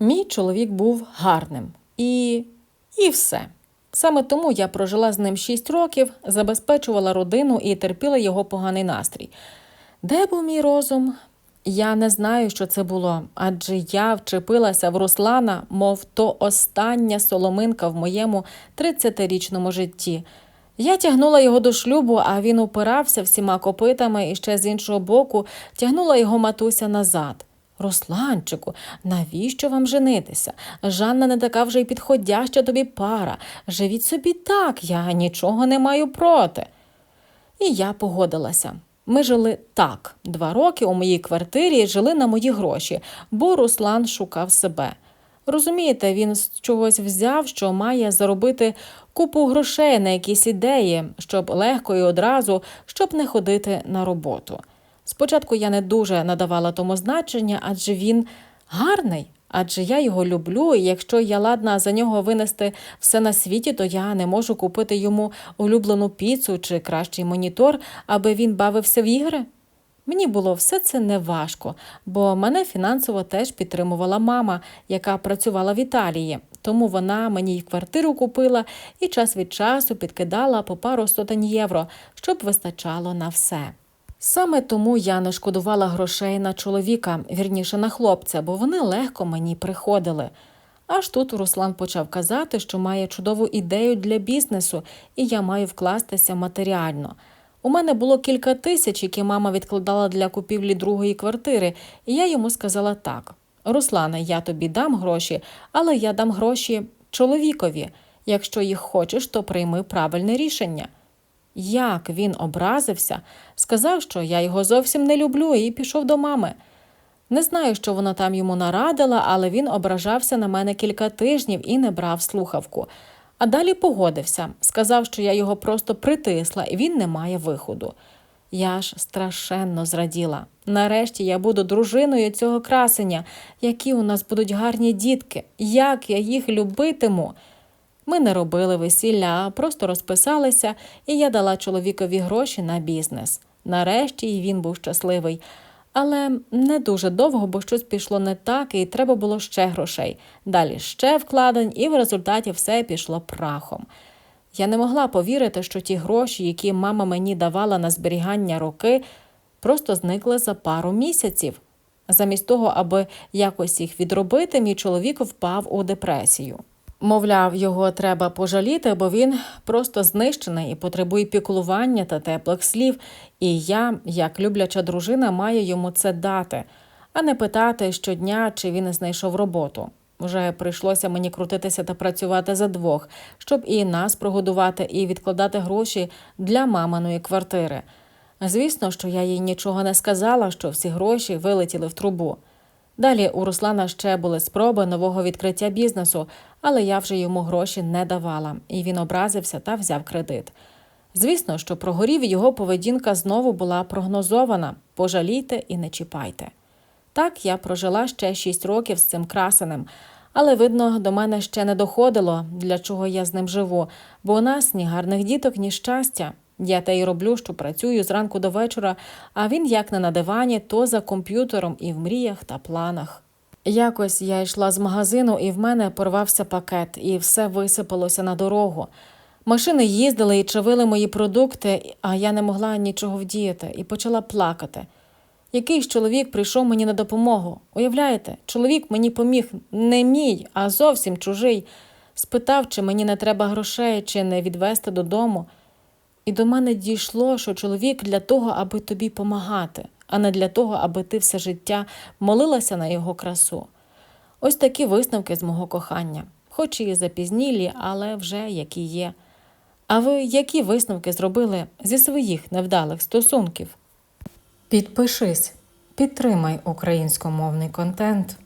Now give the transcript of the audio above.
Мій чоловік був гарним і, і все. Саме тому я прожила з ним 6 років, забезпечувала родину і терпіла його поганий настрій. Де був мій розум? Я не знаю, що це було, адже я вчепилася в Руслана, мов то остання соломинка в моєму 30-річному житті. Я тягнула його до шлюбу, а він упирався всіма копитами і ще з іншого боку тягнула його матуся назад. Русланчику, навіщо вам женитися? Жанна не така вже й підходяща тобі пара. Живіть собі так, я нічого не маю проти. І я погодилася. Ми жили так два роки у моїй квартирі жили на мої гроші, бо Руслан шукав себе. Розумієте, він з чогось взяв, що має заробити купу грошей на якісь ідеї, щоб легко і одразу, щоб не ходити на роботу. Спочатку я не дуже надавала тому значення, адже він гарний, адже я його люблю, і якщо я ладна за нього винести все на світі, то я не можу купити йому улюблену піцу чи кращий монітор, аби він бавився в ігри. Мені було все це неважко, бо мене фінансово теж підтримувала мама, яка працювала в Італії. Тому вона мені й квартиру купила і час від часу підкидала по пару сотень євро, щоб вистачало на все. Саме тому я не шкодувала грошей на чоловіка, вірніше на хлопця, бо вони легко мені приходили. Аж тут Руслан почав казати, що має чудову ідею для бізнесу, і я маю вкластися матеріально. У мене було кілька тисяч, які мама відкладала для купівлі другої квартири, і я йому сказала так: Руслане, я тобі дам гроші, але я дам гроші чоловікові. Якщо їх хочеш, то прийми правильне рішення. Як він образився, сказав, що я його зовсім не люблю, і пішов до мами. Не знаю, що вона там йому нарадила, але він ображався на мене кілька тижнів і не брав слухавку. А далі погодився, сказав, що я його просто притисла і він не має виходу. Я ж страшенно зраділа. Нарешті я буду дружиною цього красення, які у нас будуть гарні дітки, як я їх любитиму. Ми не робили весілля, а просто розписалися, і я дала чоловікові гроші на бізнес. Нарешті він був щасливий. Але не дуже довго, бо щось пішло не так, і треба було ще грошей. Далі ще вкладень, і в результаті все пішло прахом. Я не могла повірити, що ті гроші, які мама мені давала на зберігання роки, просто зникли за пару місяців. Замість того, аби якось їх відробити, мій чоловік впав у депресію. Мовляв, його треба пожаліти, бо він просто знищений і потребує піклування та теплих слів. І я, як любляча дружина, маю йому це дати, а не питати щодня, чи він знайшов роботу. Вже прийшлося мені крутитися та працювати за двох, щоб і нас прогодувати, і відкладати гроші для маминої квартири. Звісно, що я їй нічого не сказала, що всі гроші вилетіли в трубу. Далі у Руслана ще були спроби нового відкриття бізнесу, але я вже йому гроші не давала, і він образився та взяв кредит. Звісно, що прогорів його поведінка знову була прогнозована пожалійте і не чіпайте. Так я прожила ще шість років з цим красенем, але, видно, до мене ще не доходило, для чого я з ним живу, бо у нас ні гарних діток, ні щастя. Я те й роблю, що працюю зранку до вечора, а він як не на дивані, то за комп'ютером і в мріях та планах. Якось я йшла з магазину, і в мене порвався пакет, і все висипалося на дорогу. Машини їздили і чавили мої продукти, а я не могла нічого вдіяти і почала плакати. Якийсь чоловік прийшов мені на допомогу. Уявляєте, чоловік мені поміг не мій, а зовсім чужий. Спитав, чи мені не треба грошей, чи не відвезти додому. І до мене дійшло, що чоловік для того, аби тобі помагати, а не для того, аби ти все життя молилася на його красу. Ось такі висновки з мого кохання, хоч і запізнілі, але вже які є. А ви які висновки зробили зі своїх невдалих стосунків? Підпишись, підтримай українськомовний контент.